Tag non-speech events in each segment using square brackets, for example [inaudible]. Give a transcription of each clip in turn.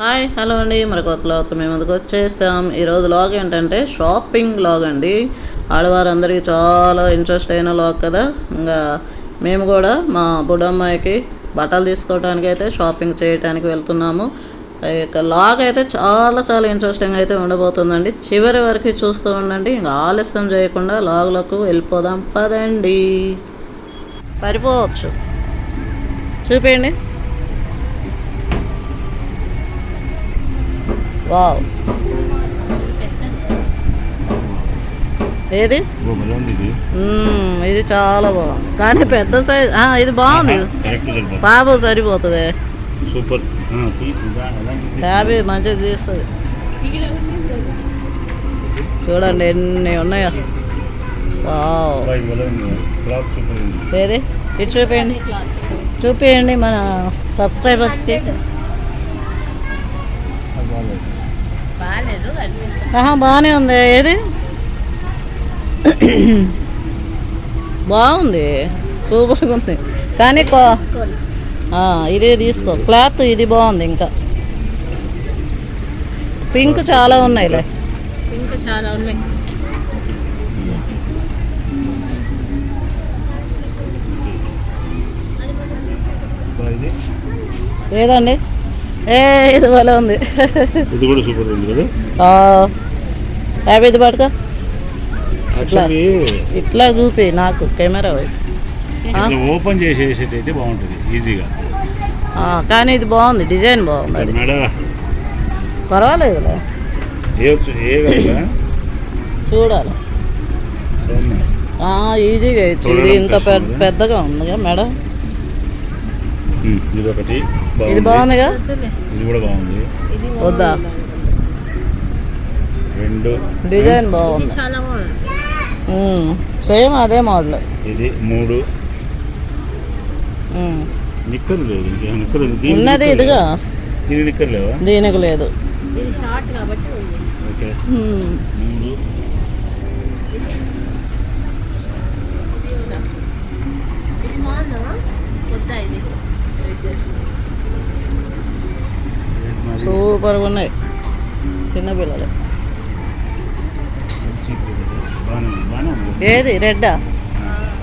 Hi hello అండి. మరి కొత్త లాగ్తో మేము అందుకు వచ్చేసాం ఈరోజు లాగ్ ఏంటంటే షాపింగ్ లాగ్ అండి. ఆడవారందరికీ చాలా ఇంట్రెస్ట్ అయిన లాగ్ కదా. ఇంకా మేము కూడా మా బుడమ్మాయికి బట్టలు తీసుకోవడానికి అయితే షాపింగ్ చేయడానికి వెళ్తున్నాము. ఈ యొక్క లాగ్ అయితే చాలా చాలా ఇంట్రెస్టింగ్ అయితే ఉండబోతుందండి. చివరి వరకు చూస్తూ ఉండండి. ఇంకా ఆలస్యం చేయకుండా లాగ్లకు వెళ్ళిపోదాం. పదండి. సరిపోవచ్చు. చూపించండి వావ్. ఏది? ఇది చాలా బాగుంది. కానీ పెద్ద సైజ్ ఇది బాగుంది. బాబు సరిపోతుంది. సూపర్. యాభై మంచిగా తీస్తుంది. చూడండి ఎన్ని ఉన్నాయో. ఏది? ఇటు చూపించండి చూపించండి మన సబ్స్క్రైబర్స్కి అది బాగాలేదు. ఆహా బాగానే ఉంది. ఏది? బాగుంది. సూపర్గా ఉంది. కానీ ఇదే తీసుకో. క్లాత్ ఇది బాగుంది ఇంకా. పింక్ చాలా ఉన్నాయిలే. ఇంకా చాలా ఉన్నాయి. ఏదండి? ఏ ఇది భలే ఉంది. ఇది కూడా సూపర్ ఉంది కదా? ఆ, యాభై ఇది పట్టుకో యాక్చువల్లీ ఇట్లా. చూపి నాకు కెమెరా? ఇట్లా ఓపెన్ చేసేసేటైతే బాగుంటుంది ఈజీగా. కానీ ఇది బాగుంది డిజైన్ బాగుంది కదా. చూడాలి. ఈజీగా ఇది ఇంత పెద్ద పెద్దగా ఉందిగా మేడం. ఇది ఒకటి. ఇది బాగుంది బాగుందిగా? ఇది కూడా బాగుంది. వద్దా? రెండు. డిజైన్ బాగుంది. చాలా బాగుంది. ఉమ్, సేమ్ అదే మోడల్. ఇది మూడు. ఉమ్. నిక్కర్ లేదు. నిక్కర్ ఉన్నది ఇదిగా? దీనికి నిక్కర్ లేవా? దీనికి లేదు. ఇది షార్ట్ కాబట్టి ఓకే. ఉమ్, మూడు. ఇది ఇది వద్దా ఇది? సూపర్గా ఉన్నాయి. చిన్నపిల్లలు ఏది? రెడ్డా?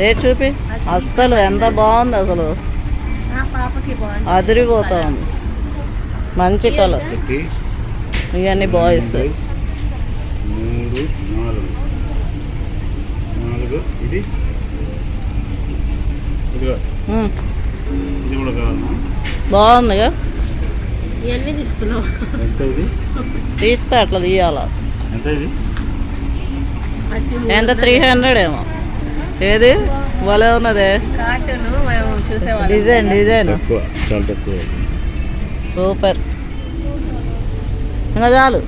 ఏ చూపి? అస్సలు ఎంత బాగుంది అసలు. నా పాపకి బాగుంది. అదిరిపోతా ఉంది. మంచి కలర్. ఇవన్నీ బాయ్స్. ఇది. కూడా బాగుందిగా ఇవన్నీ తీసుకున్నావు? ఎంత ఇది తీస్తే అట్లా తీయాల? ఎంత ఇది ఎంత? త్రీ హండ్రెడ్ ఏమో. ఏది? భలే ఉన్నదే. కార్టూన్ మేము చూసేవాళ్ళం. Design design. సూపర్. ఇంకా చాలు.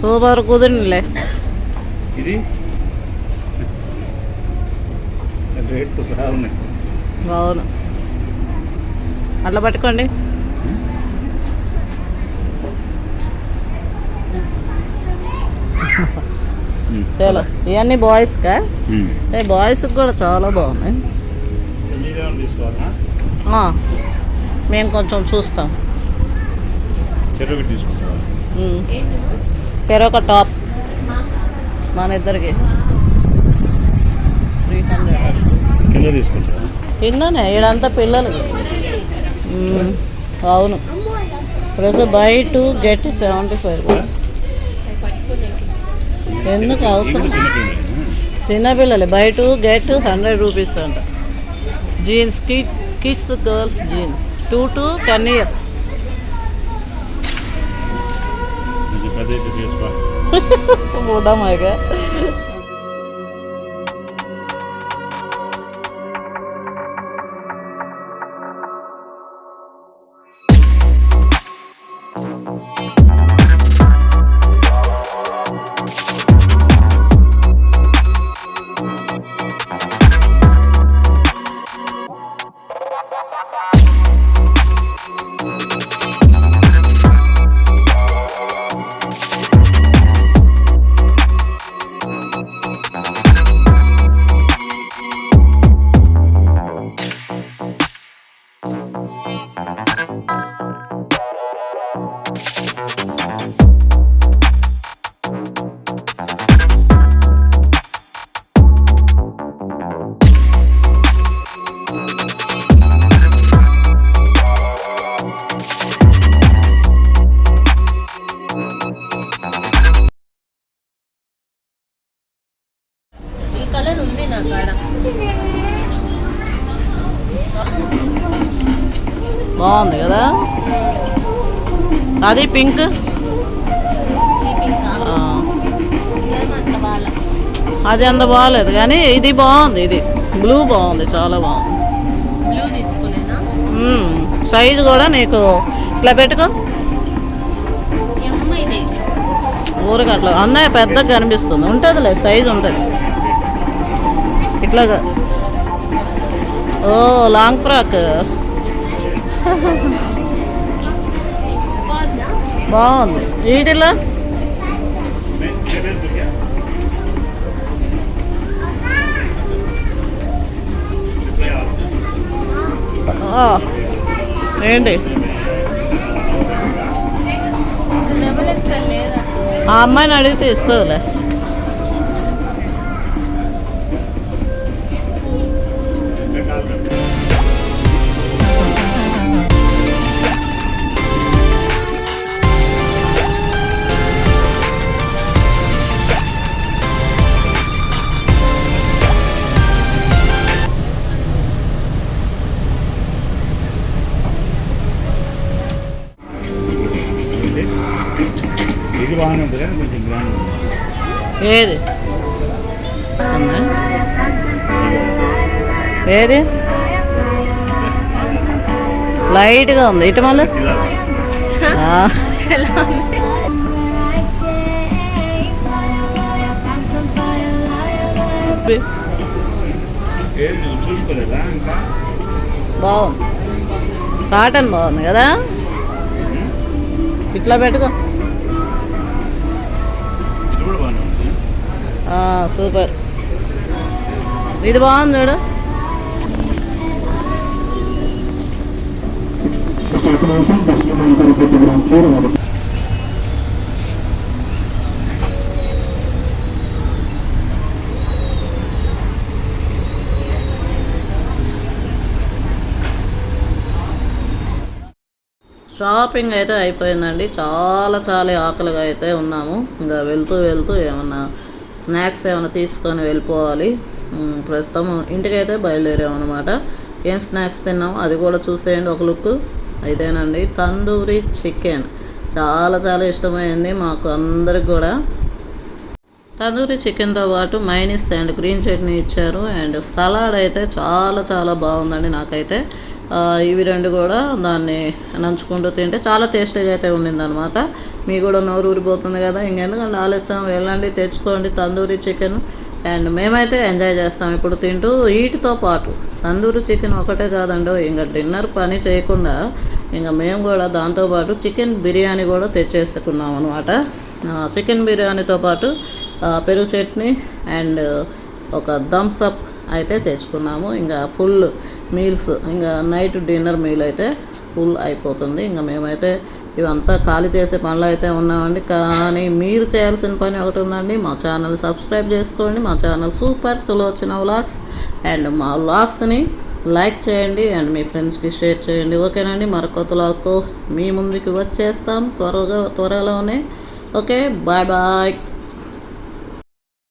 సూపర్ కుదిరినలే ఇది? రేట్తో సహా ఉన్నాయి. అవును. అట్లా పట్టుకోండి. చాలా ఇవన్నీ బాయ్స్కా. ఏ బాయ్స్కి కూడా చాలా బాగున్నాయి. మేము కొంచెం చూస్తాం. చెరొక టాప్ మన ఇద్దరికి. త్రీ హండ్రెడ్ కింద తీసుకుంటావా? తిన్నానే ఈడంతా పిల్లలకి మ్మ్. అవును. Plus buy two get seventy five rupees. ఎందుకు అవసరం? చిన్నపిల్లలు buy two get hundred rupees అంట. జీన్స్కి kids girls jeans. Two to ten year. బుడమాగా [laughs] ఉన్నాయి నా కాడ. బాగుంది కదా? అది పింక్? అది అంత బాగాలేదు కానీ ఇది బాగుంది ఇది. బ్లూ బాగుంది చాలా బాగుంది. సైజు కూడా నీకు ఇట్లా పెట్టుకో. ఈ అమ్మాయి ఇది. ఊరికి అట్లా అన్నయ్య పెద్దగా కనిపిస్తుంది. ఉంటుందిలే సైజు ఉంటుంది. ఇట్లాగా ఓ లాంగ్ ఫ్రాక్ బాగుంది. వీటిలో? ఏంటి? ఆ అమ్మాయిని అడిగితే ఇస్తుందిలే. ఏది వస్తుందా? ఏది లైట్గా ఉంది ఇటు మళ్ళీ ఇలా ఆ, ఎలా ఉంది ఏది నువ్వు చూసుకోలేదా ఇంకా బాగుంది కాటన్ బాగుంది కదా ఇట్లా పెట్టుకో సూపర్. ఇది బాగుంది చూడు. షాపింగ్ అయితే అయిపోయిందండి. చాలా చాలా ఆకలిగా అయితే ఉన్నాము. ఇంకా వెళ్తూ వెళ్తూ ఏమన్నా స్నాక్స్ ఏమైనా తీసుకొని వెళ్ళిపోవాలి. ప్రస్తుతం ఇంటికైతే బయలుదేరామన్నమాట ఏం స్నాక్స్ తిన్నాం? అది కూడా చూసేయండి ఒక లుక్. ఇదేనండి తందూరి చికెన్. చాలా చాలా ఇష్టమైంది మాకు అందరికి కూడా. తందూరి చికెన్తో పాటు మైనీస్ అండ్ గ్రీన్ చట్నీ ఇచ్చారు. అండ్ సలాడ్ అయితే చాలా చాలా బాగుందండి నాకైతే. ఇవి రెండు కూడా దాన్ని నంచుకుంటూ తింటే చాలా టేస్టీగా అయితే ఉండిందనమాట మీ కూడా నోరు ఊరిపోతుంది కదా ఇంకెందుకంటే ఆలస్యం. వెళ్ళండి తెచ్చుకోండి తందూరి చికెన్. అండ్ మేమైతే ఎంజాయ్ చేస్తాం ఇప్పుడు తింటూ వీటితో పాటు. తందూరి చికెన్ ఒకటే కాదండి ఇంకా డిన్నర్ పని చేయకుండా ఇంకా మేము కూడా దాంతోపాటు చికెన్ బిర్యానీ కూడా తెచ్చేసుకున్నాం అనమాట చికెన్ బిర్యానీతో పాటు పెరుగు చట్నీ అండ్ ఒక థమ్స్ అప్ అయితే తెచ్చుకున్నాము. ఇంకా ఫుల్ మీల్స్ ఇంకా నైట్ డిన్నర్ మీల్ అయితే ఫుల్ అయిపోతుంది. ఇంకా మేమైతే ఇవంతా ఖాళీ చేసే పనులు అయితే ఉన్నామండి. కానీ మీరు చేయాల్సిన పని ఒకటి ఉందండి మా ఛానల్ సబ్స్క్రైబ్ చేసుకోండి. మా channel super Sulochana vlogs and మా వ్లాగ్స్ని లైక్ చేయండి అండ్ మీ ఫ్రెండ్స్కి షేర్ చేయండి. ఓకేనండి మరొక వ్లాగ్తో మీ ముందుకి వచ్చేస్తాం త్వరగా త్వరలోనే. Okay bye bye